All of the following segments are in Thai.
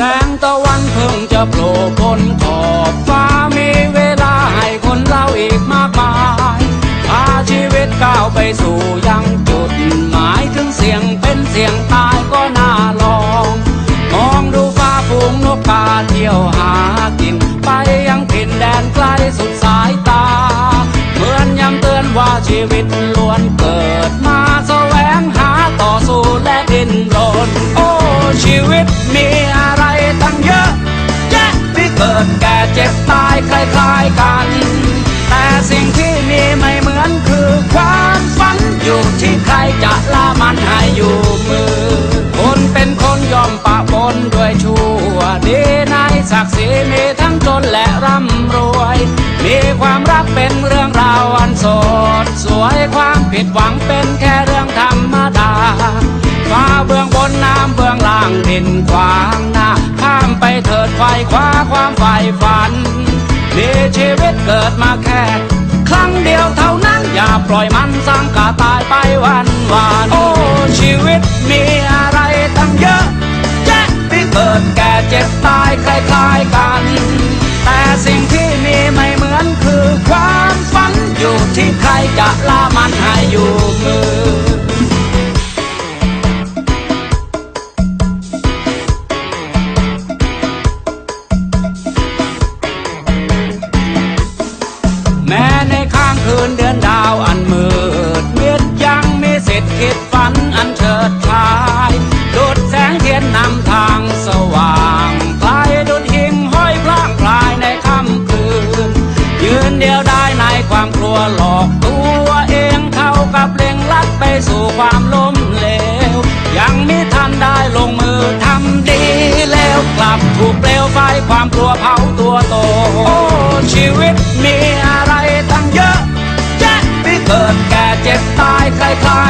สงตะวันเพิ่งจะโผล่พ้นขอบฟ้ามีเวลาให้คนเราอีกมากมายพาชีวิตก้าวไปสู่ยังจุดหมายถึงเสียงเป็นเสียงตายก็น่าลอง มองดูฟ้าฝูงนกกาเที่ยวหา คล้ายกัน แต่สิ่งที่มีไม่เหมือนคือความฝันอยู่ที่ใครจะละมันให้อยู่มือ คนเป็นคนยอมปะปนด้วยชั่วดีในศักดิ์ศรีมีทั้งจนและร่ำรวย มีความรักเป็นเรื่องราวอันสดสวยความผิดหวังเป็นแค่เรื่องธรรมดาฟ้าเบื้องบนน้ำเบื้องล่างดินขวางหน้าข้ามไปเถิดไฟคว้าความใฝ่ฝันมีชี วิตเกิดมาแค่ ครั้งเดียวเท่านั้นอย่าปล่อยมันสร้างกาตายไปวันวานโอ้ชีวิตมีอะไรตั้งเยอะแยะ นนำทางสว่างคลายดุดหิ่งห้อยพลางพลายในค่ำคืน ยืนเดียวได้ในความกลัวหลอกตัวเองเท่ากับเล็งลัดไปสู่ความล้มเหลว ยังมิทันได้ลงมือทำดีแล้วกลับถูกเปลวไฟความกลัวเผาตัวโตโอ้ชีวิตมีอะไรตั้งเยอะแยะที่เกิดแก่เจ็บตายคล้าย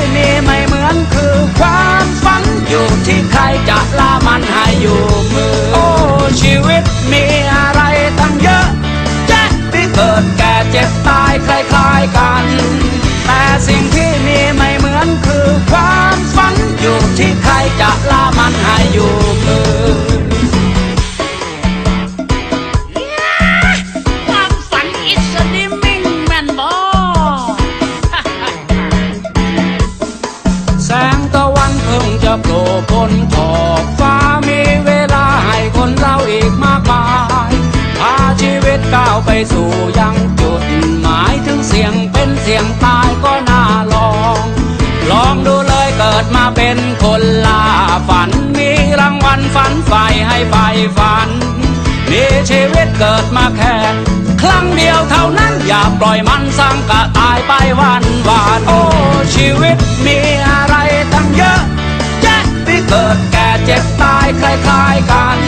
จะละมันให้อยู่มือ โอ้ ชีวิตมีอะไรตั้งเยอะแยะที่เกิดแก่เจ็บตายคล้ายๆกัน แต่สิ่งที่มีไม่เหมือนคือความฝันอยู่ที่ใครจะละมันให้อยู่มือ จะโผล่พ้นขอบฟ้ามีเวลาให้คนเราอีกมากมายพาชีวิตก้าวไปสู่ยังจุดหมายถึงเสียงเป็นเสียงตายก็น่าลอง ลองดูเลยเกิดมาเป็นคนล่าฝัน มีรางวัลฝันใฝ่ให้ใฝ่ฝัน มีชีวิตเกิดมาแค่ครั้งเดียวเท่านั้นอย่าปล่อยมันสังกะตายไปวันวานโอ้ชีวิตมี เจ็บตายคล้ายๆกัน